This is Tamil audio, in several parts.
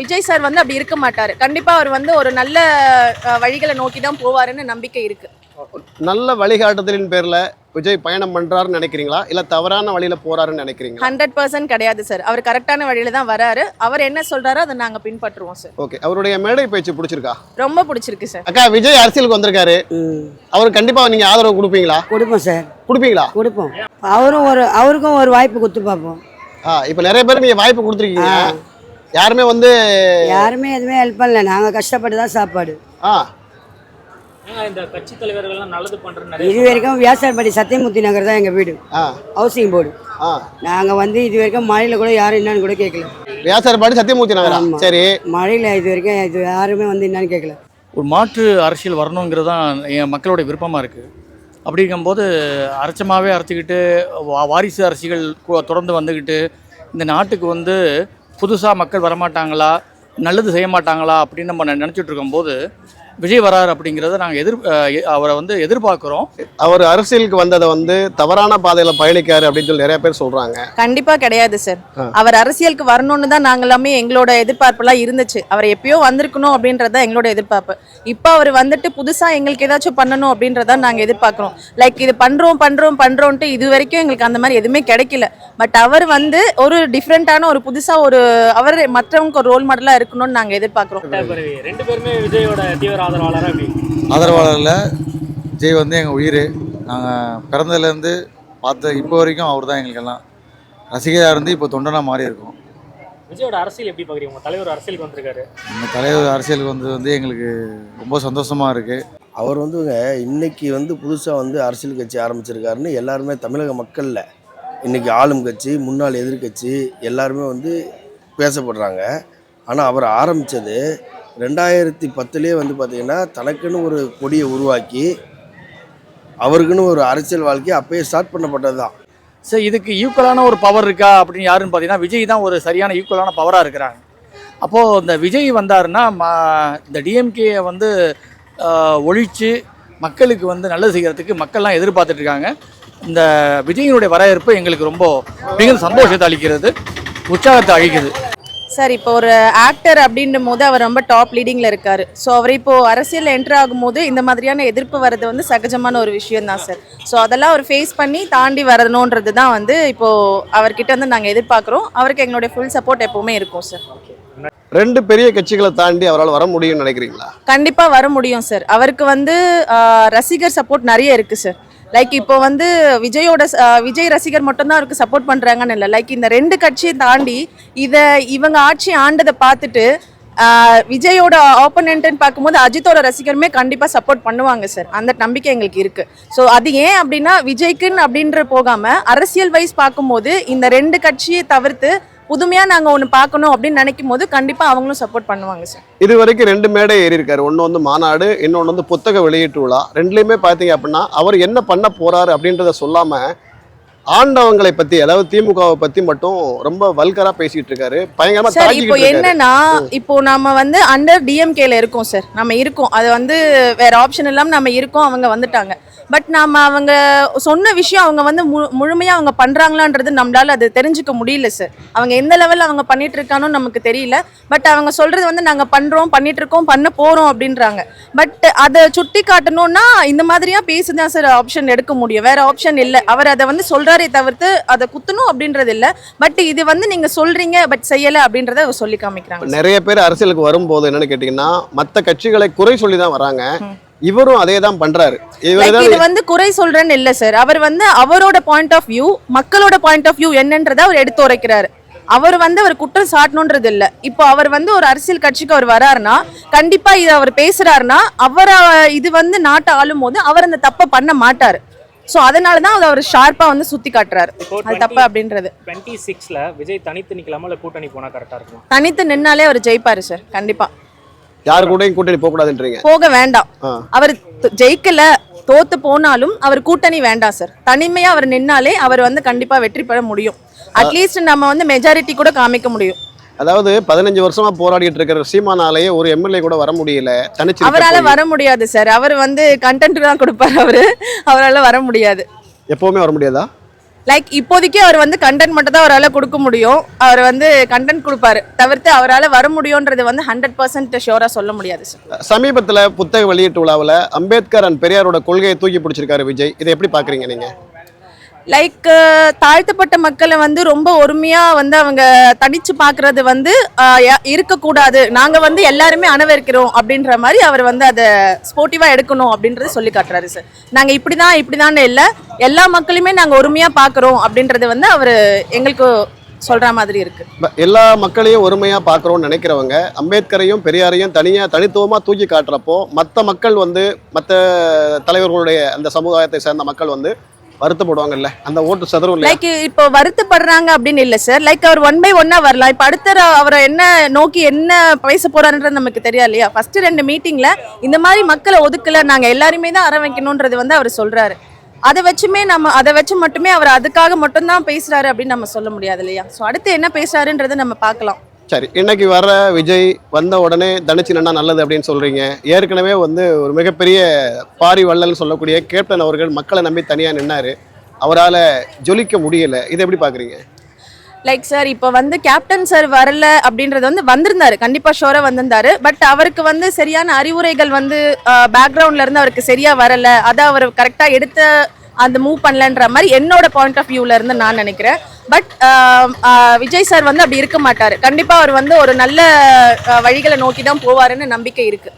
விஜய் சார் வந்து அப்படி இருக்க மாட்டாரு. கண்டிப்பா அவர் வந்து ஒரு நல்ல வழிகளை நோக்கி தான் போவாருன்னு நம்பிக்கை இருக்கு. நல்ல வழிகாட்டுதலின் பேர்ல விஜய் பயணம் பண்றாருன்னு நினைக்கிறீங்களா? இல்ல தவறான வழியில போறாருன்னு நினைக்கிறீங்களா? ஹண்ட்ரட் பர்சன்ட் கிடையாது சார் அவர் கரெக்டான வழியில தான் வராரு. அவர் என்ன சொல்றாரோ அதை நாங்க பின்பற்றுவோம் சார் ஓகே அவருடைய மேடை பேச்சு பிடிச்சிருக்கா? ரொம்ப பிடிச்சிருக்கு சார் அக்கா விஜய் அரசியலுக்கு வந்திருக்காரு. ம். அவருக்கு கண்டிப்பா நீங்க ஆதரவு கொடுப்பீங்களா? கொடுப்போம் சார் கொடுப்பீங்களா? கொடுப்போம். அவரும் ஒரு அவருக்கும் ஒரு வாய்ப்பு கொடுத்து பார்ப்போம். ஆ இப்போ நிறைய பேர் நீங்க வாய்ப்பு கொடுத்துருக்கீங்க. யாருமே வந்து யாருமே எதுவுமே ஹெல்ப் பண்ணல. நாங்கள் கஷ்டப்பட்டு தான் சாப்பாடு. ஆ. இந்த கட்சி தலைவர்கள்லாம் நல்லது பண்றேன்னு நிறைய இது வரைக்கும் வியாசார்பட்டி சத்தியமூர்த்தி நகர் தான் எங்கள் வீடு. ஆ. ஹவுசிங் போர்டு ஆ. நாங்கள் வந்து இது வரைக்கும் மழையில் கூட யாரும் என்னன்னு கூட கேட்கல வியாசார்பாடி சத்தியமூர்த்தி நகரா. சரி. மழையில் இது வரைக்கும் இது யாருமே வந்து என்னன்னு கேட்கல ஒரு மாற்று அரசியல் வரணுங்கிறது தான் என் மக்களோட விருப்பமாக இருக்குது அப்படி இருக்கும்போது அரைச்சமாகவே அரைச்சிக்கிட்டு வா- வாரிசு அரசியல் கு- தொடர்ந்து வந்துக்கிட்டு இந்த நாட்டுக்கு வந்து புதுசாக மக்கள் வரமாட்டாங்களா? நல்லது செய்ய மாட்டாங்களா அப்படின்னு நம்ம நினச்சிட்டு இருக்கும்போது விஜய் வரார் அப்படிங்கிறத நாங்கள் எதிர் அவரை வந்து எதிர்பார்க்குறோம். அவர் அரசியலுக்கு வந்ததை வந்து தவறான பாதையில பயணிக்காரு அப்படின்னு சொல்லி நிறைய பேர் சொல்றாங்க. கண்டிப்பா கிடையாது சார் அவர் அரசியலுக்கு வரணும்னு தான் நாங்க எல்லாமே எங்களோட எதிர்பார்ப்புலாம் இருந்துச்சு. அவர் எப்பயோ வந்திருக்கணும் அப்படின்றது எங்களோட எதிர்பார்ப்பு. இப்போ அவர் வந்துட்டு புதுசா எங்களுக்கு ஏதாச்சும் பண்ணணும் அப்படின்றத நாங்க எதிர்பார்க்கிறோம். லைக் இது பண்றோம் பண்றோம் பண்றோம்ட்டு இது வரைக்கும் எங்களுக்கு அந்த மாதிரி எதுவுமே கிடைக்கல. பட் அவர் வந்து ஒரு டிஃப்ரெண்டான ஒரு புதுசா ஒரு அவர் மற்றவங்களுக்கு ஒரு ரோல் மாடலா இருக்கணும்னு நாங்க எதிர்பார்க்கிறோம். ரெண்டு பேருமே விஜயோட தீவிர ஆதரவாளரில் விஜய் வந்து எங்கள் உயிர். நாங்கள் பிறந்ததுலேருந்து பார்த்த இப்போ வரைக்கும் அவர் தான் எங்களுக்கெல்லாம். ரசிகராக இருந்து இப்போ தொண்டனாக மாறி இருக்கோம். விஜயோட அரசியல் எப்படி பாக்குறீங்க? உங்க தலைவர் அரசியலுக்கு வந்திருக்காரு. இந்த தலைவர் அரசியலுக்கு வந்து வந்து எங்களுக்கு ரொம்ப சந்தோஷமாக இருக்குது அவர் வந்துங்க இன்னைக்கு வந்து புதுசாக வந்து அரசியல் கட்சி ஆரம்பிச்சிருக்காருன்னு எல்லாருமே தமிழக மக்களில் இன்னைக்கு ஆளும் கட்சி முன்னாள் எதிர்க்கட்சி எல்லாருமே வந்து பேசப்படுறாங்க. ஆனால் அவர் ஆரம்பித்தது ரெண்டாயிரத்தி பத்துலேயே வந்து பார்த்திங்கன்னா தனக்குன்னு ஒரு கொடியை உருவாக்கி அவருக்குன்னு ஒரு அரசியல் வாழ்க்கையை அப்பயே ஸ்டார்ட் பண்ணப்பட்டது தான். சரி இதுக்கு ஈக்குவலான ஒரு பவர் இருக்கா அப்படின்னு யாருன்னு பார்த்தீங்கன்னா விஜய் தான் ஒரு சரியான ஈக்குவலான பவராக இருக்கிறாங்க அப்போது இந்த விஜய் வந்தாருன்னா மா இந்த டிஎம்கேயை வந்து ஒழித்து மக்களுக்கு வந்து நல்லது செய்கிறதுக்கு மக்கள்லாம் எதிர்பார்த்துட்ருக்காங்க இந்த விஜயினுடைய வரவேற்பு எங்களுக்கு ரொம்ப மிகுந்த சந்தோஷத்தை அளிக்கிறது உற்சாகத்தை அழிக்குது சார் இப்போ ஒரு ஆக்டர் அப்படின்னும் போது அவர் ரொம்ப டாப் லீடிங்ல இருக்காரு. ஸோ அவர் இப்போ அரசியல் என்டர் ஆகும்போது இந்த மாதிரியான எதிர்ப்பு வர்றது வந்து சகஜமான ஒரு விஷயம் தான் சார். ஸோ அதெல்லாம் அவர் ஃபேஸ் பண்ணி தாண்டி வரணுன்றது தான் வந்து இப்போ அவர்கிட்ட வந்து நாங்கள் எதிர்பார்க்குறோம். அவருக்கு எங்களுடைய ஃபுல் சப்போர்ட் எப்பவுமே இருக்கும் சார். ரெண்டு பெரிய கட்சிகளை தாண்டி அவரால் வர முடியும்னு நினைக்கிறீங்களா? கண்டிப்பா வர முடியும் சார். அவருக்கு வந்து ரசிகர் சப்போர்ட் நிறைய இருக்கு சார். லைக் இப்போ வந்து விஜயோட விஜய் ரசிகர் மட்டும்தான் அவருக்கு சப்போர்ட் பண்ணுறாங்கன்னு இல்லை. லைக் இந்த ரெண்டு கட்சியை தாண்டி இதை இவங்க ஆட்சி ஆண்டதை பார்த்துட்டு விஜயோட ஆப்போனண்ட்னு பார்க்கும்போது அஜித்தோட ரசிகருமே கண்டிப்பாக சப்போர்ட் பண்ணுவாங்க சார் அந்த நம்பிக்கை எங்களுக்கு இருக்குது ஸோ அது ஏன் அப்படின்னா விஜய்க்குன்னு அப்படின்ற போகாமல் அரசியல் வைஸ் பார்க்கும்போது இந்த ரெண்டு கட்சியை தவிர்த்து புதுமையா நாங்க ஒன்று பார்க்கணும் அப்படின்னு நினைக்கும் போது கண்டிப்பா அவங்களும் சப்போர்ட் பண்ணுவாங்க சார் இது வரைக்கும் ரெண்டு மேடை ஏறி இருக்காரு. ஒன்று வந்து மாநாடு இன்னொன்று வந்து புத்தக வெளியீட்டு விழா. ரெண்டுலையுமே பார்த்தீங்க அப்படின்னா அவர் என்ன பண்ண போறாரு அப்படின்றத சொல்லாம ஆண்டவங்களை பத்தி அதாவது திமுகவை பத்தி மட்டும் ரொம்ப வல்கரா பேசிட்டு இருக்காரு. பயங்கரமா சார் இப்போ என்னன்னா இப்போ நம்ம வந்து அண்டர் டிஎம்கேல இருக்கோம் சார் நம்ம இருக்கோம். அது வந்து வேற ஆப்ஷன் இல்லாம நம்ம இருக்கோம் அவங்க வந்துட்டாங்க. பட் நாம அவங்க சொன்ன விஷயம் அவங்க வந்து மு- முழுமையா அவங்க பண்றாங்களான்றது நம்மளால அது தெரிஞ்சுக்க முடியல சார் அவங்க எந்த லெவல்ல அவங்க பண்ணிட்டு இருக்கானோ நமக்கு தெரியல. பட் அவங்க சொல்றது வந்து நாங்க பண்றோம் பண்ணிட்டு இருக்கோம் பண்ண போறோம் அப்படின்றாங்க. பட் அதை சுட்டி காட்டணும்னா இந்த மாதிரியா பேசிதான் சார் ஆப்ஷன் எடுக்க முடியும். வேற ஆப்ஷன் இல்லை. அவர் அதை வந்து சொல்றாரே தவிர்த்து அதை குத்தணும் அப்படின்றது இல்லை. பட் இது வந்து நீங்க சொல்றீங்க பட் செய்யல அப்படின்றத சொல்லி காமிக்கிறாங்க நிறைய பேர் அரசியலுக்கு வரும்போது என்னன்னு கேட்டீங்கன்னா மத்த கட்சிகளை குறை சொல்லி தான் வராங்க இவரும் அதே தான் பண்றாரு இது வந்து குறை சொல்றேன்னு இல்ல சார் அவர் வந்து அவரோட பாயிண்ட் ஆஃப் வியூ மக்களோட பாயிண்ட் ஆஃப் வியூ என்னன்றதை அவர் எடுத்து உரைக்கிறாரு. அவர் வந்து அவர் குற்றம் சாட்டணுன்றது இல்ல. இப்போ அவர் வந்து ஒரு அரசியல் கட்சிக்கு அவர் வராருன்னா கண்டிப்பா இது அவர் பேசுறாருன்னா அவர் இது வந்து நாட்டை ஆளும் போது அவர் அந்த தப்பை பண்ண மாட்டாரு. சோ அதனால தான் அவர் ஷார்ப்பா வந்து சுத்தி காட்டுறாரு. அது தப்பு அப்படின்றது. டுவெண்ட்டி சிக்ஸ்ல விஜய் தனித்து நிக்கலாமா இல்ல கூட்டணி போனா கரெக்டா இருக்குமா? தனித்து நின்னாலே அவர் ஜெயிப்பாரு சார் கண்டிப்பா. யார் கூடயும் கூட்டணி போக கூடாதுன்றீங்க போக வேண்டாம். அவர் ஜெயிக்கல தோத்து போனாலும் அவர் கூட்டணி வேண்டாம் சார் தனிமையா அவர் நின்னாலே அவர் வந்து கண்டிப்பா வெற்றி பெற முடியும். அட்லீஸ்ட் நம்ம வந்து மெஜாரிட்டி கூட காமிக்க முடியும். அதாவது பதினஞ்சு வருஷமா போராடிட்டு இருக்கிற சீமானாலேயே ஒரு எம்எல்ஏ கூட வர முடியல தனிச்சு அவரால. வர முடியாது சார் அவர் வந்து கண்டென்ட் தான் கொடுப்பாரு அவரு. அவரால வர முடியாது. எப்பவுமே வர முடியாதா? லைக் இப்போதைக்கு அவர் வந்து கண்டென்ட் மட்டும் தான் அவரால் கொடுக்க முடியும். அவர் வந்து கண்டென்ட் கொடுப்பாரு. தவிர்த்து அவரால் வர முடியுன்றது வந்து ஹண்ட்ரட் பர்சன்ட் ஷோராக சொல்ல முடியாது சமீபத்தில் புத்தக வெளியீட்டு விழாவில் அம்பேத்கர் அண்ட் பெரியாரோட கொள்கையை தூக்கி பிடிச்சிருக்காரு விஜய். இதை எப்படி பார்க்குறீங்க நீங்கள் லைக் uh, தாழ்த்தப்பட்ட மக்களை வந்து ரொம்ப ஒருமையாக வந்து அவங்க தனிச்சு பார்க்கறது வந்து இருக்கக்கூடாது. நாங்கள் வந்து எல்லாருமே அணவரிக்கிறோம் அப்படின்ற மாதிரி அவர் வந்து அதை ஸ்போர்ட்டிவாக எடுக்கணும் அப்படின்றது சொல்லி காட்டுறாரு சார் நாங்கள் இப்படி தான் இப்படி தான் இல்லை. எல்லா மக்களையுமே நாங்கள் ஒருமையாக பார்க்குறோம் அப்படின்றது வந்து அவர் எங்களுக்கு சொல்ற மாதிரி இருக்குது எல்லா மக்களையும் ஒருமையா பார்க்குறோம்னு நினைக்கிறவங்க அம்பேத்கரையும் பெரியாரையும் தனியாக தனித்துவமாக தூக்கி காட்டுறப்போ மற்ற மக்கள் வந்து மற்ற தலைவர்களுடைய அந்த சமுதாயத்தை சேர்ந்த மக்கள் வந்து வருத்தப்படுவாங்கல்ல? அந்த ஓட்டு சதுரம் லைக் இப்போ வருத்தப்படுறாங்க அப்படின்னு இல்லை சார் லைக் அவர் ஒன் பை ஒன்னா வரலாம். இப்போ அடுத்த அவரை என்ன நோக்கி என்ன பேச போறாருன்றது நமக்கு தெரியாது இல்லையா? ஃபர்ஸ்ட் ரெண்டு மீட்டிங்ல இந்த மாதிரி மக்களை ஒதுக்கல நாங்க எல்லாருமே தான் அற வைக்கணுன்றது வந்து அவர் சொல்றாரு. அதை வச்சுமே நம்ம அதை வச்சு மட்டுமே அவர் அதுக்காக மட்டும்தான் பேசுறாரு அப்படின்னு நம்ம சொல்ல முடியாது இல்லையா? ஸோ அடுத்து என்ன பேசுறாருன்றதை நம்ம பார்க்கலாம். சரி இன்னைக்கு வர விஜய் வந்த உடனே தனிச்சின்னா நல்லது அப்படின்னு சொல்றீங்க. ஏற்கனவே வந்து ஒரு மிகப்பெரிய பாரி வள்ளல்னு சொல்லக்கூடிய கேப்டன் அவர்கள் மக்களை நம்பி தனியாக நின்னாரு. அவரால் ஜொலிக்க முடியல. இதை எப்படி பார்க்குறீங்க லைக் சார் இப்போ வந்து கேப்டன் சார் வரல அப்படின்றது வந்து வந்திருந்தாரு. கண்டிப்பாக ஷோராக வந்திருந்தாரு. பட் அவருக்கு வந்து சரியான அறிவுரைகள் வந்து பேக்ரவுண்ட்லேருந்து அவருக்கு சரியாக வரல. அதை அவர் கரெக்டாக எடுத்த அந்த மூவ் பண்ணலன்ற மாதிரி என்னோட பாயிண்ட் ஆஃப் வியூல இருந்து நான் நினைக்கிறேன். பட் விஜய் சார் வந்து அப்படி இருக்க மாட்டாரு. கண்டிப்பா அவர் வந்து ஒரு நல்ல வழிகளை நோக்கி தான் போவாருன்னு நம்பிக்கை இருக்கு.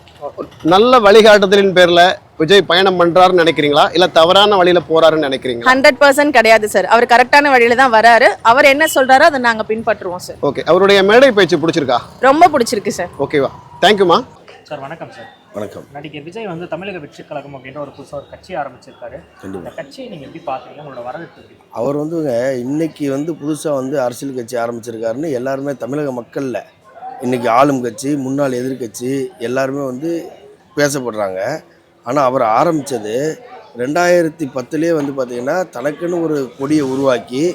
நல்ல வழிகாட்டுதலின் பேர்ல விஜய் பயணம் பண்றாருன்னு நினைக்கிறீங்களா? இல்ல தவறான வழியில போறாருன்னு நினைக்கிறீங்களா? ஹண்ட்ரட் பர்சன்ட் கிடையாது சார் அவர் கரெக்டான வழியில தான் வராரு. அவர் என்ன சொல்றாரோ அதை நாங்க பின்பற்றுவோம் சார் ஓகே அவருடைய மேடை பேச்சு பிடிச்சிருக்கா? ரொம்ப பிடிச்சிருக்கு சார் ஓகேவா தேங்க்யூமா சார் வணக்கம் சார் வணக்கம். நடிகர் விஜய் வந்து தமிழக வெற்றி கழகம் அப்படின்ற ஒரு புதுசாக ஒரு கட்சி ஆரம்பிச்சிருக்காரு. இந்த கட்சியை நீங்கள் எப்படி பார்க்குறீங்க உங்களோட வரவேற்பு அவர் வந்துங்க இன்னைக்கு வந்து புதுசாக வந்து அரசியல் கட்சி ஆரம்பிச்சிருக்காருன்னு எல்லாருமே தமிழக மக்களில் இன்னைக்கு ஆளும் கட்சி முன்னாள் எதிர்க்கட்சி எல்லாருமே வந்து பேசப்படுறாங்க. ஆனால் அவர் ஆரம்பித்தது ரெண்டாயிரத்தி பத்துலேயே வந்து பார்த்திங்கன்னா தனக்குன்னு ஒரு கொடியை உருவாக்கி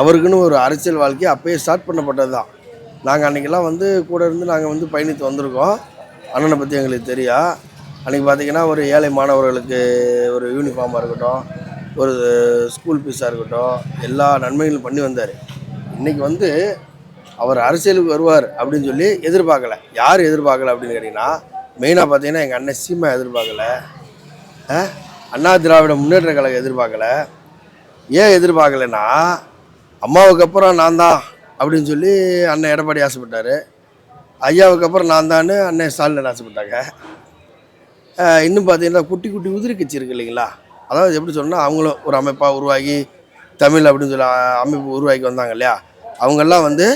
அவருக்குன்னு ஒரு அரசியல் வாழ்க்கையை அப்பயே ஸ்டார்ட் பண்ணப்பட்டது தான் நாங்கள் அன்றைக்கெல்லாம் வந்து கூட இருந்து நாங்கள் வந்து பயணித்து வந்திருக்கோம். அண்ணனை பற்றி எங்களுக்கு தெரியும் அன்றைக்கி பார்த்திங்கன்னா ஒரு ஏழை மாணவர்களுக்கு ஒரு யூனிஃபார்மாக இருக்கட்டும் ஒரு ஸ்கூல் ஃபீஸாக இருக்கட்டும் எல்லா நன்மைகளும் பண்ணி வந்தார். இன்றைக்கி வந்து அவர் அரசியலுக்கு வருவார் அப்படின்னு சொல்லி எதிர்பார்க்கல. யார் எதிர்பார்க்கல அப்படின்னு கேட்டிங்கன்னா மெயினாக பார்த்தீங்கன்னா எங்கள் அண்ணன் சீமா எதிர்பார்க்கல. அண்ணா திராவிட முன்னேற்ற கழகம் எதிர்பார்க்கல. ஏன் எதிர்பார்க்கலைன்னா அம்மாவுக்கு அப்புறம் நான் தான் அப்படின்னு சொல்லி அண்ணன் எடப்பாடி ஆசைப்பட்டார். ஐயாவுக்கு அப்புறம் நான் தான் அண்ணன் ஸ்டாலின் ஆசைப்பட்டாங்க. இன்னும் பார்த்தீங்கன்னா குட்டி குட்டி உதிரி கட்சி இருக்கு இல்லைங்களா? அதாவது எப்படி சொன்னால் அவங்களும் ஒரு அமைப்பாக உருவாகி தமிழ் அப்படின்னு சொல்லி அமைப்பு உருவாக்கி வந்தாங்க இல்லையா? அவங்கெல்லாம் வந்து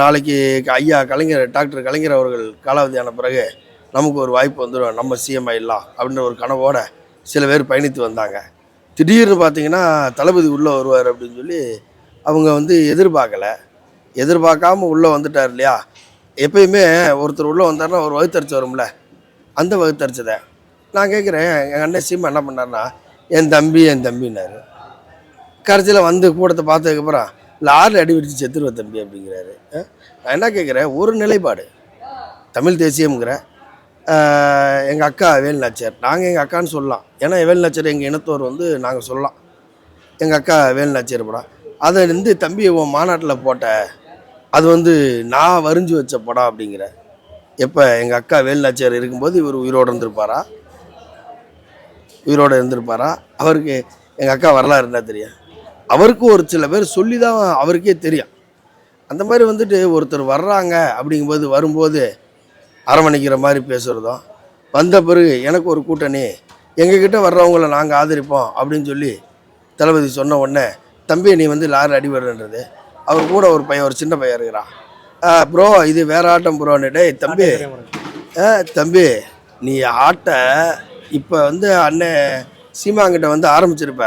நாளைக்கு ஐயா கலைஞர் டாக்டர் கலைஞர் அவர்கள் காலாவதியான பிறகு நமக்கு ஒரு வாய்ப்பு வந்துடும் நம்ம சிஎம் ஆயிடலாம் அப்படின்ற ஒரு கனவோட சில பேர் பயணித்து வந்தாங்க. திடீர்னு பார்த்தீங்கன்னா தளபதி உள்ளே வருவார் அப்படின்னு சொல்லி அவங்க வந்து எதிர்பார்க்கலை. எதிர்பார்க்காம உள்ளே வந்துட்டார் இல்லையா? எப்பயுமே ஒருத்தர் உள்ளே வந்தாருன்னா ஒரு வகுத்தரிச்சு வரும்ல? அந்த வகுத்தறிச்சதை நான் கேட்குறேன் எங்கள் அண்ணன் சீமா என்ன பண்ணாருன்னா என் தம்பி என் தம்பின்னாரு. கடைசியில் வந்து கூட்டத்தை பார்த்ததுக்கப்புறம் லாரில் அடி பிடிச்சி செத்துருவ தம்பி அப்படிங்கிறாரு. நான் என்ன கேட்குறேன் ஒரு நிலைப்பாடு. தமிழ் தேசியம்ங்கிற எங்கள் அக்கா வேலுநாச்சியார் நாங்கள் எங்கள் அக்கான்னு சொல்லலாம். ஏன்னா வேலுநாச்சியார் எங்கள் இனத்தோர் வந்து நாங்கள் சொல்லலாம். எங்கள் அக்கா வேலுநாச்சியார் படம். அதை வந்து தம்பி உன் மாநாட்டில் போட்ட அது வந்து நான் வரிஞ்சு வச்ச படம் அப்படிங்கிற. எப்போ எங்கள் அக்கா வேலுநாச்சியார் இருக்கும்போது இவர் உயிரோடு இருந்திருப்பாரா? உயிரோடு இருந்திருப்பாரா? அவருக்கு எங்கள் அக்கா வரலாறு இருந்தால் தெரியும்? அவருக்கும் ஒரு சில பேர் சொல்லி தான் அவருக்கே தெரியும். அந்த மாதிரி வந்துட்டு ஒருத்தர் வர்றாங்க அப்படிங்கும்போது வரும்போது அரவணைக்கிற மாதிரி பேசுகிறதும் வந்த பிறகு எனக்கு ஒரு கூட்டணி எங்ககிட்ட வர்றவங்கள நாங்கள் ஆதரிப்போம் அப்படின்னு சொல்லி தளபதி சொன்ன உடனே தம்பி நீ வந்து லாரி அடிபடுன்றது அவர் கூட ஒரு பையன் ஒரு சின்ன பையன் இருக்கிறான். ப்ரோ இது வேற ஆட்டம் ப்ரோன்னு டேய் தம்பி. ஆ, தம்பி நீ ஆட்டை இப்போ வந்து அண்ணன் சீமாங்கிட்ட வந்து ஆரம்பிச்சிருப்ப.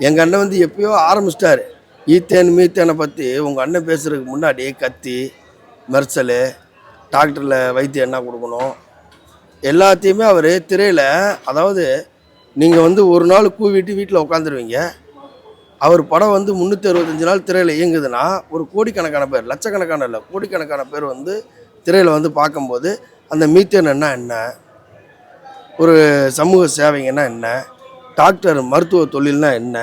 எங்கள் அண்ணன் வந்து எப்பயோ ஆரம்பிச்சிட்டாரு. ஈத்தேன் மீத்தேனை பற்றி உங்கள் அண்ணன் பேசுறதுக்கு முன்னாடி கத்தி மெர்சலு டாக்டரில் வைத்தியம் என்ன கொடுக்கணும்? எல்லாத்தையுமே அவர் திரையில் அதாவது நீங்கள் வந்து ஒரு நாள் கூவிட்டு வீட்டில் உட்காந்துருவீங்க. அவர் படம் வந்து முந்நூற்றி அறுபத்தஞ்சு நாள் திரையில் இயங்குதுன்னா ஒரு கோடிக்கணக்கான பேர் லட்சக்கணக்கான இல்லை கோடிக்கணக்கான பேர் வந்து திரையில் வந்து பார்க்கும்போது அந்த மீத்தேன் என்ன என்ன? ஒரு சமூக சேவைங்கன்னா என்ன? டாக்டர் மருத்துவ தொழில்னா என்ன?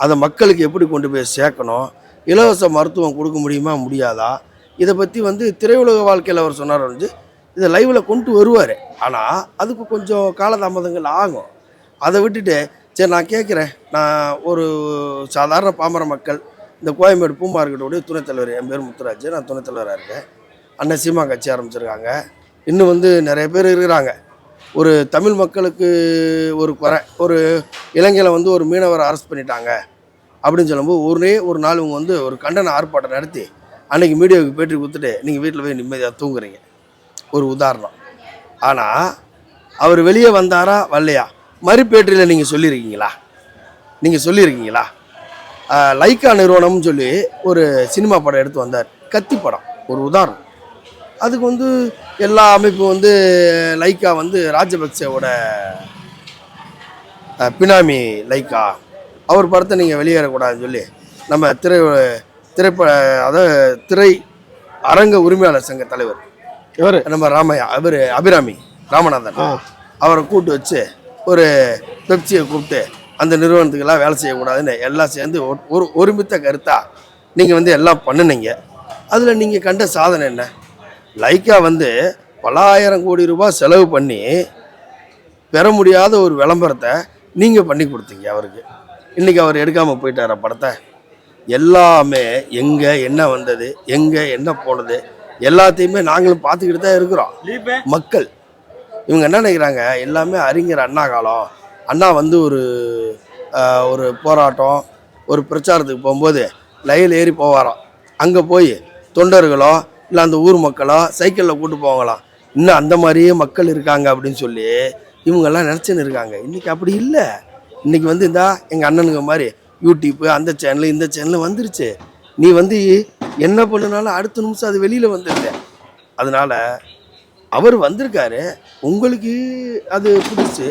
அதை மக்களுக்கு எப்படி கொண்டு போய் சேர்க்கணும்? இலவச மருத்துவம் கொடுக்க முடியுமா முடியாதா? இதை பற்றி வந்து திரையுலக வாழ்க்கையில் அவர் சொன்னார் வந்து இதை லைவில் கொண்டு வருவார். ஆனால் அதுக்கு கொஞ்சம் காலதாமதங்கள் ஆகும். அதை விட்டுட்டு சரி நான் கேட்குறேன். நான் ஒரு சாதாரண பாமர மக்கள் இந்த கோயம்பேடு பூ மார்க்கெட்டுடைய துணைத் தலைவர் என் பேர் முத்துராஜ். நான் துணைத் தலைவராக இருக்கேன். அண்ணன் சீமா கட்சி ஆரம்பிச்சிருக்காங்க. இன்னும் வந்து நிறைய பேர் இருக்கிறாங்க. ஒரு தமிழ் மக்களுக்கு ஒரு குறை. ஒரு இலங்கையில் வந்து ஒரு மீனவரை அரெஸ்ட் பண்ணிட்டாங்க. அப்படின்னு சொல்லும்போது ஒரே ஒரு நாள் இவங்க வந்து ஒரு கண்டன ஆர்ப்பாட்டம் நடத்தி அன்னைக்கு மீடியாவுக்கு பேட்டி கொடுத்துட்டு நீங்கள் வீட்டில் போய் நிம்மதியாக தூங்குறீங்க. ஒரு உதாரணம். ஆனால் அவர் வெளியே வந்தாரா? வரலையா? மறுபேட்டியில் நீங்கள் சொல்லியிருக்கீங்களா? நீங்கள் சொல்லியிருக்கீங்களா? லைக்கா நிறுவனம்னு சொல்லி ஒரு சினிமா படம் எடுத்து வந்தார். கத்தி படம் ஒரு உதாரணம். அதுக்கு வந்து எல்லா அமைப்பும் வந்து லைக்கா வந்து ராஜபக்சேவோட பினாமி லைக்கா அவர் படத்தை நீங்கள் வெளியேறக்கூடாதுன்னு சொல்லி நம்ம திரை திரைப்ப அதாவது திரை அரங்க உரிமையாளர் சங்க தலைவர் இவர்? நம்ம ராமையா அவர் அபிராமி ராமநாதன். அவரை கூட்டு வச்சு ஒரு பெப்சியை கூப்பிட்டு அந்த நிறுவனத்துக்கெல்லாம் வேலை செய்யக்கூடாதுன்னு எல்லாம் சேர்ந்து ஒரு- ஒரு ஒருமித்த கருத்தா நீங்கள் வந்து எல்லாம் பண்ணுனீங்க. அதில் நீங்கள் கண்ட சாதனை என்ன? லைக்கா வந்து பல்லாயிரம் கோடி ரூபாய் செலவு பண்ணி பெற முடியாத ஒரு விளம்பரத்தை நீங்கள் பண்ணி கொடுத்தீங்க அவருக்கு. இன்றைக்கி அவர் எடுக்காமல் போயிட்டார படத்தை? எல்லாமே எங்கே என்ன வந்தது எங்கே என்ன போனது எல்லாத்தையுமே நாங்களும் பார்த்துக்கிட்டு தான் இருக்கிறோம். மக்கள். இவங்க என்ன நினைக்கிறாங்க? எல்லாமே அறிஞர் அண்ணா காலம். அண்ணா வந்து ஒரு ஒரு போராட்டம் ஒரு பிரச்சாரத்துக்கு போகும்போது லைவில் ஏறி போவாராம். அங்கே போய் தொண்டர்களோ இல்லை அந்த ஊர் மக்களோ சைக்கிளில் கூட்டு போவாங்களாம் இன்னும் அந்த மாதிரியே மக்கள் இருக்காங்க அப்படின்னு சொல்லி இவங்கெல்லாம் நினச்சின்னு இருக்காங்க. இன்றைக்கி அப்படி இல்லை. இன்றைக்கி வந்து இந்தா எங்கள் அண்ணனுங்க மாதிரி யூடியூப்பு அந்த சேனலு இந்த சேனலு வந்துருச்சு. நீ வந்து என்ன பண்ணுனாலும் அடுத்த நிமிஷம் அது வெளியில் வந்துடுது அதனால் அவர் வந்திருக்காரு. உங்களுக்கு அது புதுசு.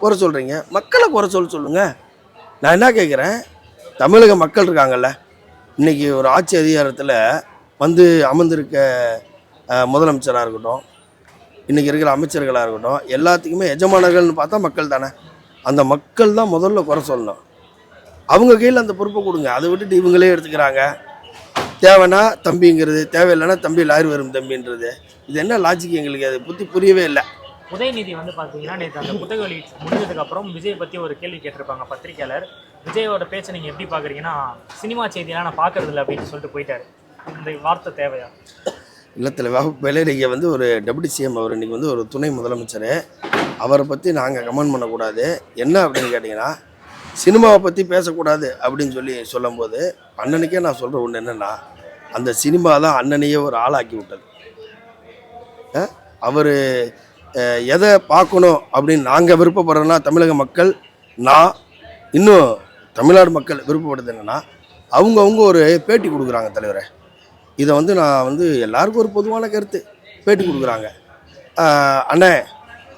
குறை சொல்கிறீங்க மக்களை குறை சொல்ல சொல்லுங்க. நான் என்ன கேட்குறேன் தமிழக மக்கள் இருக்காங்கல்ல. இன்றைக்கி ஒரு ஆட்சி அதிகாரத்தில் வந்து அமர்ந்திருக்க முதலமைச்சராக இருக்கட்டும் இன்றைக்கி இருக்கிற அமைச்சர்களாக இருக்கட்டும் எல்லாத்துக்குமே எஜமானர்கள்னு பார்த்தா மக்கள் தானே. அந்த மக்கள் தான் முதல்ல குறை சொல்லணும். அவங்க கையில் அந்த பொறுப்பை கொடுங்க. அதை விட்டுட்டு இவங்களே எடுத்துக்கிறாங்க. தேவைன்னா தம்பிங்கிறது தேவையில்லைன்னா தம்பி லாரி வரும் தம்பின்றது. இது என்ன லாஜிக் எங்களுக்கு? அது புத்தி புரியவே இல்லை. உதயநிதி வந்து பாத்தீங்கன்னா நேற்று அந்த புத்தக வெளியீட்டு முடிஞ்சதுக்கு அப்புறம் விஜய் பத்தி ஒரு கேள்வி கேட்டிருப்பாங்க பத்திரிக்கையாளர். விஜயோட பேச்சை நீங்க எப்படி பாக்குறீங்கன்னா சினிமா செய்தியெல்லாம் நான் பாக்குறது இல்லை அப்படின்னு சொல்லிட்டு போயிட்டாரு. இந்த வார்த்தை தேவையா? இல்லத்தில் வகுப்பில் நீங்கள் வந்து ஒரு டெபுட்டி சிஎம் அவர் இன்றைக்கி வந்து ஒரு துணை முதலமைச்சர். அவரை பற்றி நாங்கள் கமெண்ட் பண்ணக்கூடாது. என்ன அப்படின்னு கேட்டிங்கன்னா சினிமாவை பற்றி பேசக்கூடாது அப்படின்னு சொல்லி சொல்லும்போது அண்ணனுக்கே நான் சொல்கிற ஒன்று என்னென்னா அந்த சினிமா தான் அண்ணனையே ஒரு ஆளாக்கி விட்டது. அவர் எதை பார்க்கணும் அப்படின்னு நாங்கள் விருப்பப்படுறோன்னா தமிழக மக்கள் நான் இன்னும் தமிழ்நாடு மக்கள் விருப்பப்படுறது என்னென்னா அவங்கவுங்க ஒரு பேட்டி கொடுக்குறாங்க தலைவரை. இதை வந்து நான் வந்து எல்லாருக்கும் ஒரு பொதுவான கருத்து. பேட்டி கொடுக்குறாங்க. அண்ணே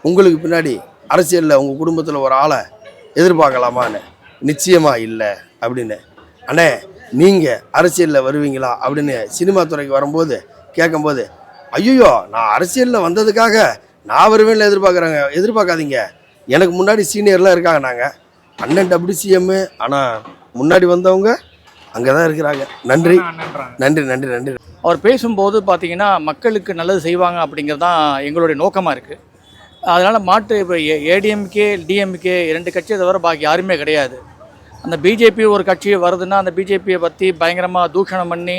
உங்களுக்கு பின்னாடி அரசியலில் உங்கள் குடும்பத்தில் ஒரு ஆளை எதிர்பார்க்கலாமான்னு? நிச்சயமாக இல்லை அப்படின்னு. அண்ணே நீங்கள் அரசியலில் வருவீங்களா அப்படின்னு சினிமா துறைக்கு வரும்போது கேட்கும்போது ஐயோ நான் அரசியலில் வந்ததுக்காக நான் வருவேன்ல எதிர்பார்க்குறாங்க எதிர்பார்க்காதீங்க. எனக்கு முன்னாடி சீனியர்லாம் இருக்காங்க நாங்கள் அண்ணன் டபிள்யூ சிஎம்மு ஆனால் முன்னாடி வந்தவங்க அங்கே தான் இருக்கிறாங்க. நன்றி. நன்றி நன்றி நன்றி. அவர் பேசும்போது பார்த்தீங்கன்னா மக்களுக்கு நல்லது செய்வாங்க அப்படிங்கிறது தான் எங்களுடைய நோக்கமாக இருக்குது அதனால் மாற்று இப்போ ஏடிஎம்கே டிஎம்கே இரண்டு கட்சியை தவிர பாக்கி யாருமே கிடையாது. அந்த பிஜேபி ஒரு கட்சி வருதுன்னா அந்த பிஜேபியை பற்றி பயங்கரமாக தூஷணம் பண்ணி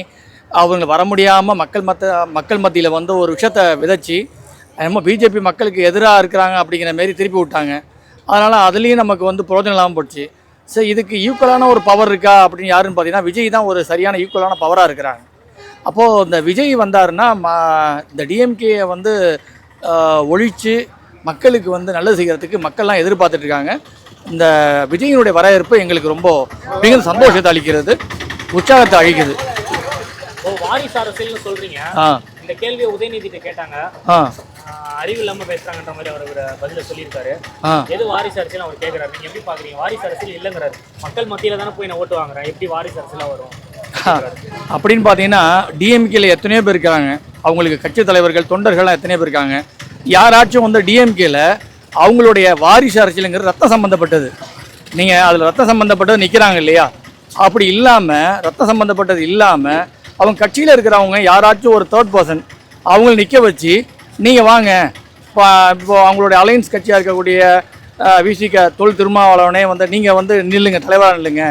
அவங்க வர முடியாமல் மக்கள் மத்த மக்கள் மத்தியில் வந்து ஒரு விஷயத்தை விதைச்சி என்னமோ பிஜேபி மக்களுக்கு எதிராக இருக்கிறாங்க அப்படிங்கிற மாரி திருப்பி விட்டாங்க. அதனால் அதுலேயும் நமக்கு வந்து பிரயோஜனம் இல்லாமல் போச்சு. சரி இதுக்கு ஈக்குவலான ஒரு பவர் இருக்கா அப்படின்னு யாருன்னு பார்த்தீங்கன்னா விஜய் தான் ஒரு சரியான ஈக்குவலான பவராக இருக்கிறாங்க. அப்போது இந்த விஜய் வந்தாருன்னா மா இந்த டிஎம்கே வந்து ஒழித்து ஒழிச்சு மக்களுக்கு வந்து நல்லது செய்கிறதுக்கு மக்கள்லாம் எதிர்பார்த்துட்டு இருக்காங்க இந்த விஜயினுடைய வரவேற்பு எங்களுக்கு ரொம்ப மிகுந்த சந்தோஷத்தை அளிக்கிறது உற்சாகத்தை அளிக்குது. ஓ வாரிசு அரசியல்னு சொல்றீங்க. இந்த கேள்வியை உதயநிதிட்ட கேட்டாங்க. அறிவு இல்லாம பேசுறாங்கன்ற மாதிரி அவர் பதில சொல்லியிருக்காரு. எது வாரிசு அரசியல் அவர் கேட்கறாரு நீங்க எப்படி பாக்குறீங்க? வாரிசு அரசியல் இல்லைங்கிறாரு. மக்கள் மத்தியில தானே போய் நான் ஓட்டு வாங்குறேன். எப்படி வாரிசு அரசியலா வரும்? அப்படின்னு பார்த்தீங்கன்னா டிஎம்கேல எத்தனையோ பேர் இருக்கிறாங்க அவங்களுக்கு கட்சி தலைவர்கள் தொண்டர்கள்லாம் எத்தனையோ பேர் இருக்காங்க. யாராச்சும் வந்து டிஎம்கேல அவங்களுடைய வாரிசு அரசியலுங்கிறது ரத்தம் சம்மந்தப்பட்டது நீங்கள் அதில் ரத்தம் சம்மந்தப்பட்டது நிற்கிறாங்க இல்லையா? அப்படி இல்லாமல் ரத்தம் சம்மந்தப்பட்டது இல்லாமல் அவங்க கட்சியில் இருக்கிறவங்க யாராச்சும் ஒரு தேர்ட் பர்சன் அவங்கள நிற்க வச்சு நீங்கள் வாங்க. இப்போ இப்போ அவங்களுடைய அலையன்ஸ் கட்சியாக இருக்கக்கூடிய விசிக தொல் திருமாவளவனே வந்து நீங்கள் வந்து நில்லுங்க தலைவராக நில்லுங்க.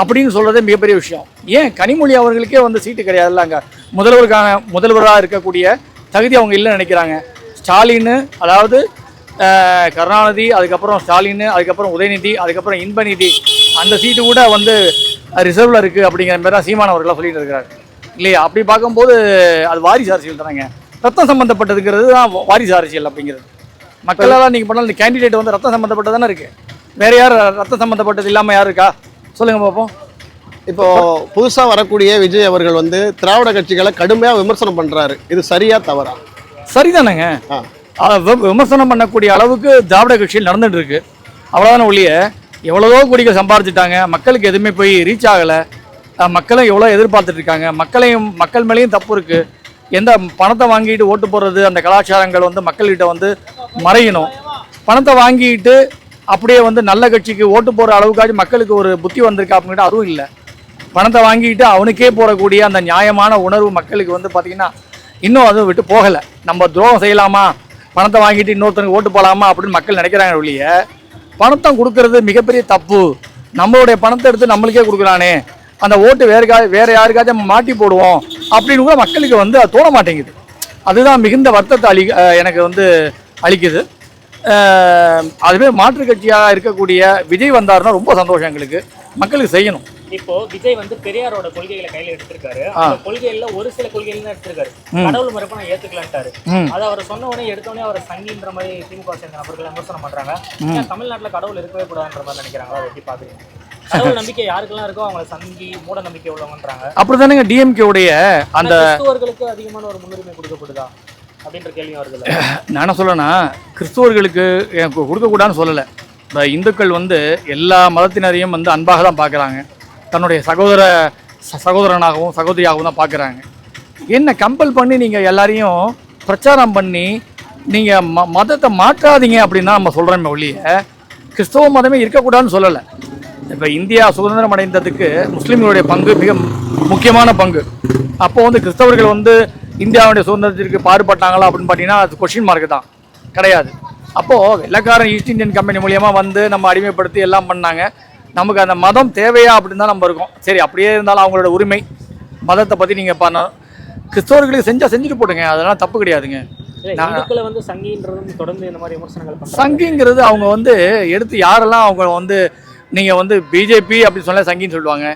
அப்படின்னு சொல்கிறதே மிகப்பெரிய விஷயம். ஏன்? கனிமொழி அவர்களுக்கே வந்து சீட்டு கிடையாதுல்ல அங்கே. முதல்வருக்கான முதல்வராக இருக்கக்கூடிய தகுதி அவங்க இல்லைன்னு நினைக்கிறாங்க. ஸ்டாலின் அதாவது கருணாநிதி அதுக்கப்புறம் ஸ்டாலின் அதுக்கப்புறம் உதயநிதி அதுக்கப்புறம் இன்பநிதி அந்த சீட்டு கூட வந்து ரிசர்வில் இருக்குது அப்படிங்கிற மாதிரி தான் சீமான் அவர்களாக சொல்லிட்டு இருக்கிறார். இல்லையா? அப்படி பார்க்கும்போது அது வாரிசு அரசியல் தானேங்க. ரத்தம் சம்மந்தப்பட்டதுங்கிறது தான் வாரிசு அரசியல் அப்படிங்கிறது. மக்களெல்லாம் நீங்கள் பண்ணால் இந்த கேண்டிடேட் வந்து ரத்தம் சம்மந்தப்பட்டதானே இருக்குது வேறு யார் ரத்தம் சம்மந்தப்பட்டது இல்லாமல் யார் இருக்கா? சொல்லுங்கள் பார்ப்போம் இப்போ புதுசா வரக்கூடிய விஜய் அவர்கள் வந்து திராவிட கட்சிகளை கடுமையா விமர்சனம் பண்றாரு. இது சரியா தவறா? சரிதானேங்க. விமர்சனம் பண்ணக்கூடிய அளவுக்கு திராவிட கட்சியில் நடந்துட்டு இருக்கு. அவ்வளோதானே ஒழிய எவ்வளவோ கோடிகள் சம்பாரிச்சிட்டாங்க. மக்களுக்கு எதுவுமே போய் ரீச் ஆகலை. மக்களும் எவ்வளோ எதிர்பார்த்துட்டு இருக்காங்க. மக்களையும் மக்கள் மேலேயும் தப்பு இருக்கு. எந்த பணத்தை வாங்கிட்டு ஓட்டு போடுறது அந்த கலாச்சாரங்கள் வந்து மக்கள்கிட்ட வந்து மறையணும். பணத்தை வாங்கிட்டு அப்படியே வந்து நல்ல கட்சிக்கு ஓட்டு போகிற அளவுக்காச்சும் மக்களுக்கு ஒரு புத்தி வந்திருக்கா அப்படின்ட்டு அதுவும் இல்லை. பணத்தை வாங்கிட்டு அவனுக்கே போடக்கூடிய அந்த நியாயமான உணர்வு மக்களுக்கு வந்து பார்த்திங்கன்னா இன்னும் அதுவும் விட்டு போகலை. நம்ம துரோகம் செய்யலாமா? பணத்தை வாங்கிட்டு இன்னொருத்தனுக்கு ஓட்டு போகலாமா அப்படின்னு மக்கள் நினைக்கிறாங்க ஒழிய பணத்தை கொடுக்கறது மிகப்பெரிய தப்பு. நம்மளுடைய பணத்தை எடுத்து நம்மளுக்கே கொடுக்குறானே. அந்த ஓட்டு வேறுக்கா வேறு யாருக்காச்சும் நம்ம மாட்டி போடுவோம் அப்படின்னு கூட மக்களுக்கு வந்து அது தோண மாட்டேங்குது. அதுதான் மிகுந்த வருத்தத்தை அளி எனக்கு வந்து அளிக்குது. அதுவே மாற்றுக் கட்சியாக இருக்கக்கூடிய விஜய் வந்தாருன்னா ரொம்ப சந்தோஷம் எங்களுக்கு. மக்களுக்கு செய்யணும். இப்போ விஜய் வந்து பெரியாரோட கொள்கைகளை கையில எடுத்திருக்காரு. அந்த கொள்கைகள்ல ஒரு சில கொள்கைகள் தான் எடுத்திருக்காரு. கடவுள் மறுப்ப நான் ஏத்துக்கலான்ட்டாரு. அதை அவர் சொன்ன உடனே எடுத்த உடனே அவர் சங்கின்ற மாதிரி திமுக சேர்ந்த நபர்கள் விமர்சனம் பண்றாங்க. தமிழ்நாட்டுல கடவுள் இருக்கவே கூடாதுன்ற மாதிரி நினைக்கிறாங்க அதை எப்படி பாக்குறீங்க? கடவுள் நம்பிக்கை யாருக்கெல்லாம் இருக்கோ அவங்கள சங்கி மூட நம்பிக்கை உள்ளவங்கன்றாங்க. அப்படிதானேங்க டிஎம்கே உடைய அந்த அதிகமான ஒரு முன்னுரிமை கொடுக்கப்படுதா? அப்படின்ற கேள்வி நான் என்ன சொல்லனா கிறிஸ்துவர்களுக்கு எனக்கு கொடுக்கக்கூடாதுன்னு சொல்லலை. இந்த இந்துக்கள் வந்து எல்லா மதத்தினரையும் வந்து அன்பாக தான் பார்க்குறாங்க தன்னுடைய சகோதர ச- சகோதரனாகவும் சகோதரியாகவும் தான் பார்க்குறாங்க என்ன கம்பல் பண்ணி நீங்கள் எல்லாரையும் பிரச்சாரம் பண்ணி நீங்கள் ம மதத்தை மாற்றாதீங்க அப்படின்னு நம்ம சொல்கிறோமே ஒழிய கிறிஸ்தவ மதமே இருக்கக்கூடாதுன்னு சொல்லலை. இப்போ இந்தியா சுதந்திரம் அடைந்ததுக்கு முஸ்லீம்களுடைய பங்கு மிக முக்கியமான பங்கு. அப்போ வந்து கிறிஸ்தவர்கள் வந்து இந்தியாவுடைய சுதந்திரத்திற்கு பாடுபட்டாங்களா அப்படின்னு பார்த்தீங்கன்னா அது கொஷின் மார்க் தான். கிடையாது. அப்போது வெள்ளக்காரன் ஈஸ்ட் இந்தியன் கம்பெனி மூலியமாக வந்து நம்ம அடிமைப்படுத்தி எல்லாம் பண்ணாங்க. நமக்கு அந்த மதம் தேவையா அப்படின்னு தான் நம்ம இருக்கோம். சரி அப்படியே இருந்தாலும் அவங்களோட உரிமை மதத்தை பற்றி நீங்கள் பண்ண கிறிஸ்தவர்களுக்கு செஞ்சால் செஞ்சுட்டு போடுங்க அதெல்லாம் தப்பு கிடையாதுங்க. சங்கிங்கிறது அவங்க வந்து எடுத்து யாரெல்லாம் அவங்க வந்து நீங்கள் வந்து பிஜேபி அப்படின்னு சொன்னா சங்கின்னு சொல்லுவாங்க.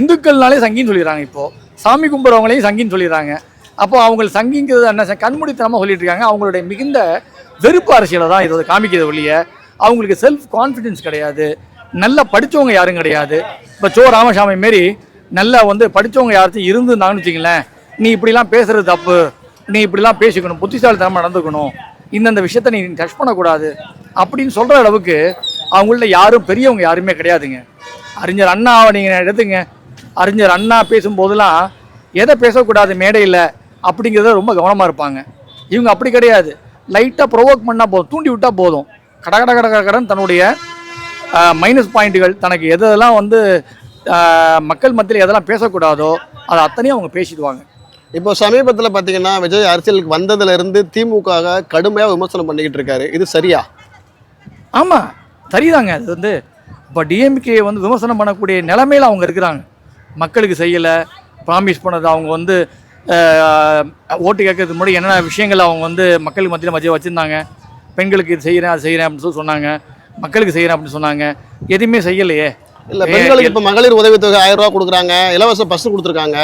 இந்துக்கள்னாலே சங்கின்னு சொல்லிடுறாங்க இப்போ. சாமி கும்பிட்றவங்களையும் சங்கின்னு சொல்லிடுறாங்க. அப்போ அவங்க சங்கிங்கிறது என்ன கண்மூடித்தனமாக சொல்லிட்டு இருக்காங்க. அவங்களுடைய மிகுந்த வெறுப்பு அரசியலை தான் இதை காமிக்கிறது ஒழிய அவங்களுக்கு செல்ஃப் கான்ஃபிடென்ஸ் கிடையாது. நல்லா படித்தவங்க யாரும் கிடையாது. இப்போ சோ ராமசாமி மாரி நல்லா வந்து படித்தவங்க யாராச்சும் இருந்துருந்தாங்கன்னு வச்சுங்களேன் நீ இப்படிலாம் பேசுறது தப்பு. நீ இப்படிலாம் பேசிக்கணும். புத்திசாலித்தனமாக நடந்துக்கணும். இந்தந்த விஷயத்த நீ டச் பண்ணக்கூடாது. அப்படின்னு சொல்கிற அளவுக்கு அவங்கள்ட்ட யாரும் பெரியவங்க யாருமே கிடையாதுங்க. அறிஞர் அண்ணாவை நீங்கள் எடுத்துங்க. அறிஞர் அண்ணா பேசும்போதெல்லாம் எதை பேசக்கூடாது மேடையில்? அப்படிங்கிறத ரொம்ப கவனமாக இருப்பாங்க. இவங்க அப்படி கிடையாது. லைட்டாக ப்ரொவோக் பண்ணால் போதும். தூண்டி விட்டால் போதும். கட கட கட கட கடன்னு தன்னுடைய மைனஸ் பாயிண்ட்டுகள் தனக்கு எதெல்லாம் வந்து மக்கள் மத்தியில் எதெல்லாம் பேசக்கூடாதோ அதை அத்தனையும் அவங்க பேசிடுவாங்க. இப்போ சமீபத்தில் பார்த்தீங்கன்னா விஜய் அரசியலுக்கு வந்ததுல இருந்து திமுக கடுமையாக விமர்சனம் பண்ணிக்கிட்டு இருக்காரு. இது சரியா? ஆமாம் சரிதாங்க. அது வந்து இப்போ டிஎம்கே வந்து விமர்சனம் பண்ணக்கூடிய நிலைமையில் அவங்க இருக்கிறாங்க. மக்களுக்கு செய்யலை. ப்ராமிஸ் பண்ணது அவங்க வந்து ஓட்டு கேட்கறதுக்கு முன்னாடி என்னென்ன விஷயங்கள் அவங்க வந்து மக்களுக்கு மத்தியில் மத்திய வச்சுருந்தாங்க? பெண்களுக்கு இது செய்கிறேன் அது செய்கிறேன் அப்படின்னு சொல்லி சொன்னாங்க. மக்களுக்கு செய்கிறேன் அப்படின்னு சொன்னாங்க. எதுவுமே செய்யலையே. இல்லை பெண்களுக்கு இப்போ மகளிர் உதவித்தொகை ஆயிரம் ரூபா கொடுக்குறாங்க. இலவச பஸ் கொடுத்துருக்காங்க.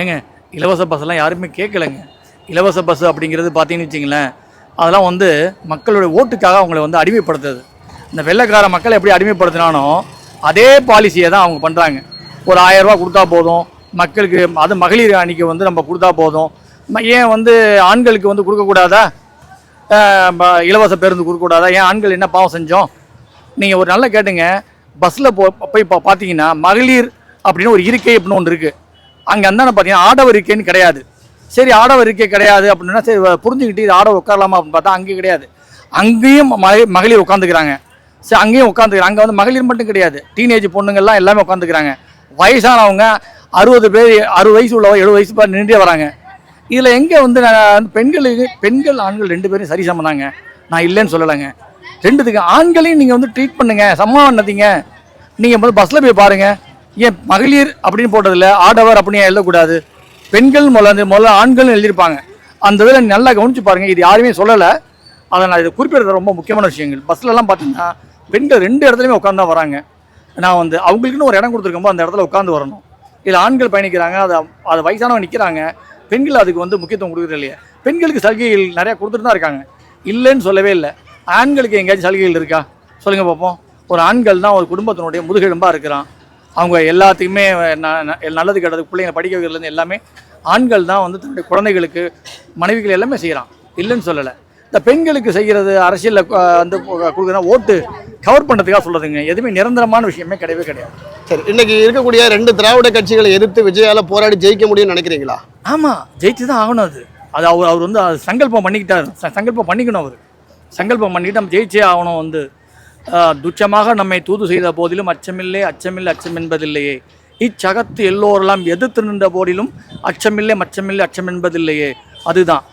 ஏங்க இலவச பஸ்ஸெல்லாம் யாருமே கேட்கலைங்க. இலவச பஸ் அப்படிங்கிறது பார்த்தீங்கன்னு வச்சிங்களேன் அதெல்லாம் வந்து மக்களுடைய ஓட்டுக்காக அவங்கள வந்து அடிமைப்படுத்துது. இந்த வெள்ளைக்கார மக்களை எப்படி அடிமைப்படுத்தினானோ அதே பாலிசியை தான் அவங்க பண்ணுறாங்க ஒரு ஆயிரம் ரூபாய் கொடுத்தா போதும். மக்களுக்கு அது மகளிர் அணிக்கு வந்து நம்ம கொடுத்தா போதும். ஏன் வந்து ஆண்களுக்கு வந்து கொடுக்கக்கூடாதா ப- இலவச பேருந்து கொடுக்கக்கூடாதா ஏன் ஆண்கள் என்ன பாவம் செஞ்சோம்? நீங்கள் ஒரு நல்ல கேட்டுங்க. பஸ்ஸில் போ போய் பா பார்த்தீங்கன்னா மகளிர் அப்படின்னு ஒரு இருக்கை அப்படின்னு ஒன்று இருக்குது அங்கே அந்தான பார்த்தீங்கன்னா ஆடவர் இருக்கைன்னு கிடையாது. சரி ஆடவர் இருக்கை கிடையாது அப்படின்னா சரி புரிஞ்சுக்கிட்டு இது ஆடவர் உட்காரலாமா அப்படின்னு பார்த்தா அங்கே கிடையாது. அங்கேயும் மகளிர் மகளிர் உட்காந்துக்கிறாங்க சரி அங்கேயும் உட்காந்துக்கிறாங்க அங்கே வந்து மகளிர் மட்டும் கிடையாது. டீனேஜ் பொண்ணுங்கள்லாம் எல்லாமே உட்காந்துக்கிறாங்க வயசானவங்க அறுபது பேர் அறுபது வயசு உள்ளவங்க எழுபது வயசு பேர் நின்றே வராங்க. இதில் எங்கே வந்து நான் பெண்களுக்கு பெண்கள் ஆண்கள் ரெண்டு பேரும் சரி சமந்தாங்க. நான் இல்லைன்னு சொல்லலைங்க. ரெண்டுத்துக்கு ஆண்களையும் நீங்கள் வந்து ட்ரீட் பண்ணுங்க. சம்மா பண்ணதீங்க நீங்கள் முதல்ல பஸ்ஸில் போய் பாருங்கள் ஏன் மகளிர் அப்படின்னு போட்டதில்ல ஆடவர் அப்படின்னு எழுதக்கூடாது? பெண்கள் முதல்ல முதல்ல ஆண்கள் எழுதியிருப்பாங்க. அந்த இதில் நல்லா கவனிச்சு பாருங்கள் இது யாருமே சொல்லலை. அதை நான் இது குறிப்பிடுறது ரொம்ப முக்கியமான விஷயங்கள். பஸ்லலாம் பார்த்தீங்கன்னா பெண்கள் ரெண்டு இடத்துலையுமே உட்காந்து தான் வராங்க. நான் வந்து அவங்களுக்குன்னு ஒரு இடம் கொடுத்துருக்கும்போது அந்த இடத்துல உட்காந்து வரணும். இதில் ஆண்கள் பயணிக்கிறாங்க அதை அது வயசானவங்க நிற்கிறாங்க பெண்கள் அதுக்கு வந்து முக்கியத்துவம் கொடுக்குறது இல்லையா. பெண்களுக்கு சலுகைகள் நிறையா கொடுத்துட்டு தான் இருக்காங்க. இல்லைன்னு சொல்லவே இல்லை. ஆண்களுக்கு எங்கேயாச்சும் சலுகைகள் இருக்கா? சொல்லுங்கள் பார்ப்போம் ஒரு ஆண்கள் தான் ஒரு குடும்பத்தினுடைய முதுகெலும்பாக இருக்கிறான். அவங்க எல்லாத்துக்குமே நல்லது கெட்டது பிள்ளைங்க படிக்க வைக்கிறதுலேருந்து எல்லாமே ஆண்கள் தான் வந்து தன்னுடைய குழந்தைகளுக்கு மனைவிகள் எல்லாமே செய்கிறான் இல்லைன்னு சொல்லலை. இந்த பெண்களுக்கு செய்கிறது அரசியலில் வந்து கொடுக்குற ஓட்டு கவர் பண்ணுறதுக்காக சொல்கிறதுங்க எதுவுமே நிரந்தரமான விஷயமே கிடையவே கிடையாது. சரி இன்னைக்கு இருக்கக்கூடிய ரெண்டு திராவிட கட்சிகளை எதிர்த்து விஜயால போராடி ஜெயிக்க முடியும்னு நினைக்கிறீங்களா? ஆமாம் ஜெயிச்சு தான் ஆகணும் அது. அது அவர் அவர் வந்து அது சங்கல்பம் பண்ணிக்கிட்டார். சங்கல்பம் பண்ணிக்கணும் அவர். சங்கல்பம் பண்ணிட்டு நம்ம ஜெயிச்சே ஆகணும் வந்து. துச்சமாக நம்மை தூது செய்த போதிலும் அச்சமில்லை அச்சமில்லை அச்சம் என்பதில்லையே. இச்சகத்து எல்லோரெல்லாம் எதிர்த்து நின்ற போதிலும் அச்சமில்லை மச்சமில்லை அச்சம் என்பதில்லையே. அதுதான்.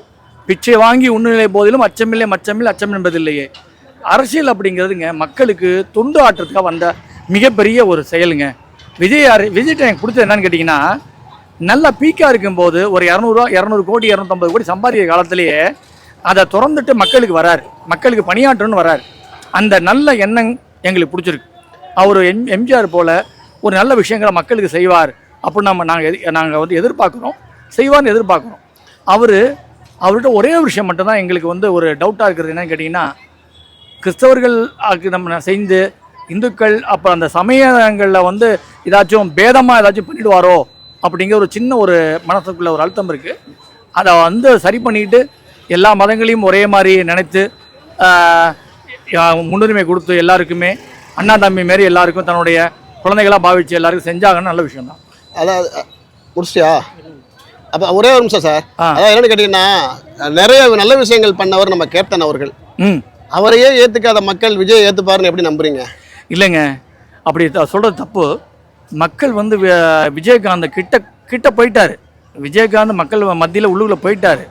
பிச்சை வாங்கி உண்ணிலை போதிலும் அச்சமில்லை மச்சமில்லை அச்சம் என்பதில்லையே. அரசியல் அப்படிங்கிறதுங்க மக்களுக்கு தொண்டு ஆற்றுறதுக்காக வந்த மிகப்பெரிய ஒரு செயலுங்க. விஜய் அர- விஜய்ட்ட எனக்கு பிடிச்சது என்னன்னு கேட்டிங்கன்னா நல்லா பீக்காக இருக்கும்போது ஒரு இரநூறுவா இரநூறு கோடி இரநூத்தம்பது கோடி சம்பாதிக்கிற காலத்திலேயே அதை திறந்துட்டு மக்களுக்கு வரார். மக்களுக்கு பணியாற்றணும்னு வரார். அந்த நல்ல எண்ணம் எங்களுக்கு பிடிச்சிருக்கு. அவர் எம் எம்ஜிஆர் போல் ஒரு நல்ல விஷயங்களை மக்களுக்கு செய்வார். அப்படின்னு நம்ம நாங்கள் எதி நாங்கள் வந்து எதிர்பார்க்குறோம். செய்வார்னு எதிர்பார்க்குறோம். அவர் அவர்கிட்ட ஒரே ஒரு விஷயம் மட்டும்தான் எங்களுக்கு வந்து ஒரு டவுட்டாக இருக்கிறது. என்னன்னு கேட்டிங்கன்னா கிறிஸ்தவர்கள் அதுக்கு நம்ம செய்து இந்துக்கள் அப்புறம் அந்த சமயங்களில் வந்து ஏதாச்சும் பேதமாக ஏதாச்சும் பண்ணிடுவாரோ அப்படிங்கிற ஒரு சின்ன ஒரு மனசுக்குள்ள ஒரு அழுத்தம் இருக்குது அதை வந்து சரி பண்ணிட்டு எல்லா மதங்களையும் ஒரே மாதிரி நினைத்து முன்னுரிமை கொடுத்து எல்லாருக்குமே அண்ணா தம்பி மாரி எல்லாருக்கும் தன்னுடைய குழந்தைகளாக பாவிச்சு எல்லாருக்கும் செஞ்சாங்கன்னு நல்ல விஷயம் தான் அதாவது முடிச்சியா அப்போ ஒரே ஒரு நிமிஷம் சார். ஆ. அதாவது என்னன்னு கேட்டிங்கன்னா நிறைய நல்ல விஷயங்கள் பண்ணவர் நம்ம கேப்டன் அவர்கள். ம். அவரையே ஏத்துக்காத மக்கள் விஜய் ஏத்துப்பாருன்னு எப்படி நம்புறீங்க? இல்லைங்க. அப்படி த- சொல்றது தப்பு. மக்கள் வந்து விஜயகாந்த் கிட்ட கிட்ட போயிட்டாரு. விஜயகாந்த் மக்கள் மத்தியில் உள்ளுக்குள்ள போயிட்டாரு.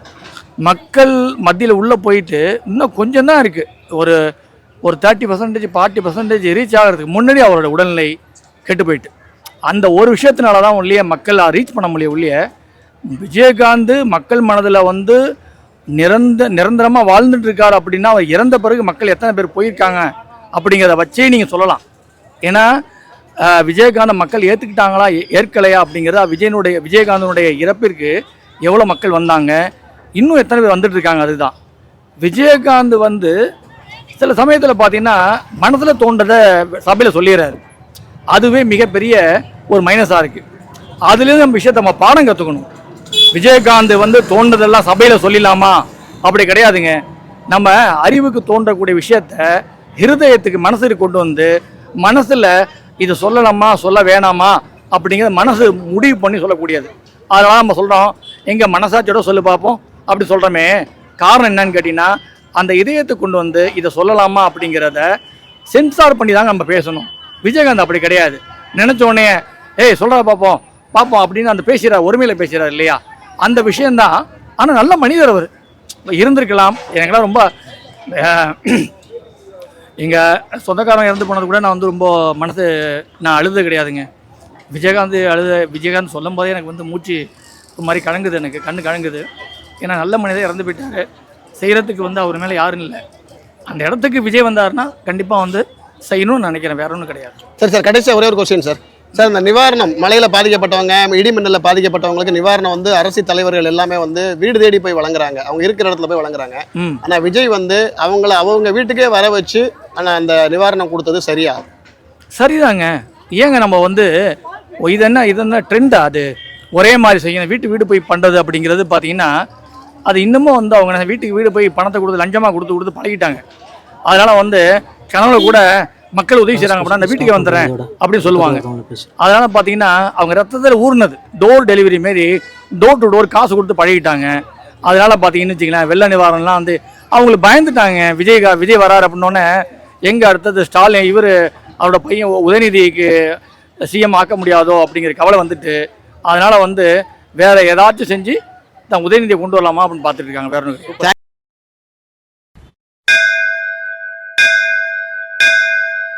மக்கள் மத்தியில் உள்ளே போயிட்டு இன்னும் கொஞ்சம் தான் இருக்குது ஒரு ஒரு thirty percentage forty percentage reach ஆகிறதுக்கு முன்னாடி அவரோட உடல்நிலை கெட்டு போயிட்டு. அந்த ஒரு விஷயத்தினால தான் உள்ளே மக்கள் ரீச் பண்ண முடியும் உள்ளே விஜயகாந்த் மக்கள் மனதில் வந்து நிரந்த நிரந்தரமாக வாழ்ந்துட்டு இருக்காரு அப்படின்னா அவர் இறந்த பிறகு மக்கள் எத்தனை பேர் போயிருக்காங்க அப்படிங்கிறத வச்சே நீங்கள் சொல்லலாம். ஏன்னா விஜயகாந்த் மக்கள் ஏற்றுக்கிட்டாங்களா ஏ- ஏற்கலையா? அப்படிங்கிறத விஜயனுடைய விஜயகாந்தனுடைய இறப்பிற்கு எவ்வளோ மக்கள் வந்தாங்க? இன்னும் எத்தனை பேர் வந்துட்டு இருக்காங்க அதுதான். விஜயகாந்த் வந்து சில சமயத்தில் பார்த்தீங்கன்னா மனசில் தோன்றதை சபையில் சொல்லிடுறாரு. அதுவே மிகப்பெரிய ஒரு மைனஸாக இருக்குது அதுலேருந்து நம்ம விஷயத்தை நம்ம பாடம் கற்றுக்கணும் விஜயகாந்த் வந்து தோன்றதெல்லாம் சபையில் சொல்லிடலாமா? அப்படி கிடையாதுங்க. நம்ம அறிவுக்கு தோன்றக்கூடிய விஷயத்த ஹிருதயத்துக்கு மனசுக்கு கொண்டு வந்து மனசில் இது சொல்லலாமா சொல்ல வேணாமா அப்படிங்கிறத மனசு முடிவு பண்ணி சொல்லக்கூடியது. அதனால் நம்ம சொல்கிறோம் எங்கள் மனசாட்சியோட சொல்லி பார்ப்போம் அப்படி சொல்கிறோமே காரணம் என்னன்னு கேட்டிங்கன்னா அந்த இதயத்தை கொண்டு வந்து இதை சொல்லலாமா அப்படிங்கிறத சென்சார் பண்ணி தாங்க நம்ம பேசணும். விஜயகாந்த் அப்படி கிடையாது. நினச்சோடனே ஏய் சொல்கிறா பார்ப்போம் பார்ப்போம் அப்படின்னு அந்த பேசுகிறார் ஒருமையில் பேசுகிறார் இல்லையா? அந்த விஷயந்தான் ஆனால் நல்ல மனிதர் அவர். இருந்திருக்கலாம். எனக்கெல்லாம் ரொம்ப எங்கள் சொந்தக்காரங்க இறந்து போனது கூட நான் வந்து ரொம்ப மனசு நான் அழுது கிடையாதுங்க. விஜயகாந்த் அழுத விஜயகாந்த் சொல்லும் போதே எனக்கு வந்து மூச்சு ஒரு மாதிரி கலங்குது எனக்கு கண்ணு கலங்குது. ஏன்னா நல்ல மனிதர் இறந்து போயிட்டாரு. செய்கிறதுக்கு வந்து அவர் மேலே யாரும் இல்லை. அந்த இடத்துக்கு விஜய் வந்தாருன்னா கண்டிப்பாக வந்து செய்யணும்னு நினைக்கிறேன். வேற ஒன்றும் கிடையாது. சரி சார். கடைசியாக ஒரே ஒரு கொஸ்டின் சார் சார் இந்த நிவாரணம் மழையில் பாதிக்கப்பட்டவங்க இடி மின்னலில் பாதிக்கப்பட்டவங்களுக்கு நிவாரணம் வந்து அரசு தலைவர்கள் எல்லாமே வந்து வீடு தேடி போய் வழங்குறாங்க. அவங்க இருக்கிற இடத்துல போய் வழங்குறாங்க. ஆனால் விஜய் வந்து அவங்கள அவங்க வீட்டுக்கே வர வச்சு ஆனால் அந்த நிவாரணம் கொடுத்தது சரியா? சரிதாங்க. ஏங்க நம்ம வந்து இது என்ன இது என்ன ட்ரெண்டா அது? ஒரே மாதிரி செய்யணும் வீட்டு வீடு போய் பண்ணுறது அப்படிங்கிறது பார்த்தீங்கன்னா அது இன்னமும் வந்து அவங்க வீட்டுக்கு வீடு போய் பணத்தை கொடுத்து லஞ்சமாக கொடுத்து கொடுத்து பழகிட்டாங்க. அதனால் வந்து கனவுல கூட மக்கள் உதவி செய்கிறாங்க அப்படின்னா அந்த வீட்டுக்கு வந்துடுறேன் அப்படின்னு சொல்லுவாங்க. அதனால பார்த்தீங்கன்னா அவங்க ரத்தத்தில் ஊறினது. டோர் டெலிவரி மாரி டோர் டு டோர் காசு கொடுத்து பழகிட்டாங்க. அதனால பார்த்தீங்கன்னு வச்சுங்களேன் வெள்ள நிவாரணம்லாம் வந்து அவங்களுக்கு பயந்துட்டாங்க. விஜய் விஜய் வராரு அப்படின்னோடனே எங்கே அடுத்தது ஸ்டாலின் இவர் அவரோட பையன் உதயநிதிக்கு சிஎம் ஆக்க முடியாதோ அப்படிங்கிற கவலை வந்துட்டு அதனால் வந்து வேற ஏதாச்சும் செஞ்சு தான் உதயநிதியை கொண்டு வரலாமா அப்படின்னு பார்த்துட்டு இருக்காங்க வேற.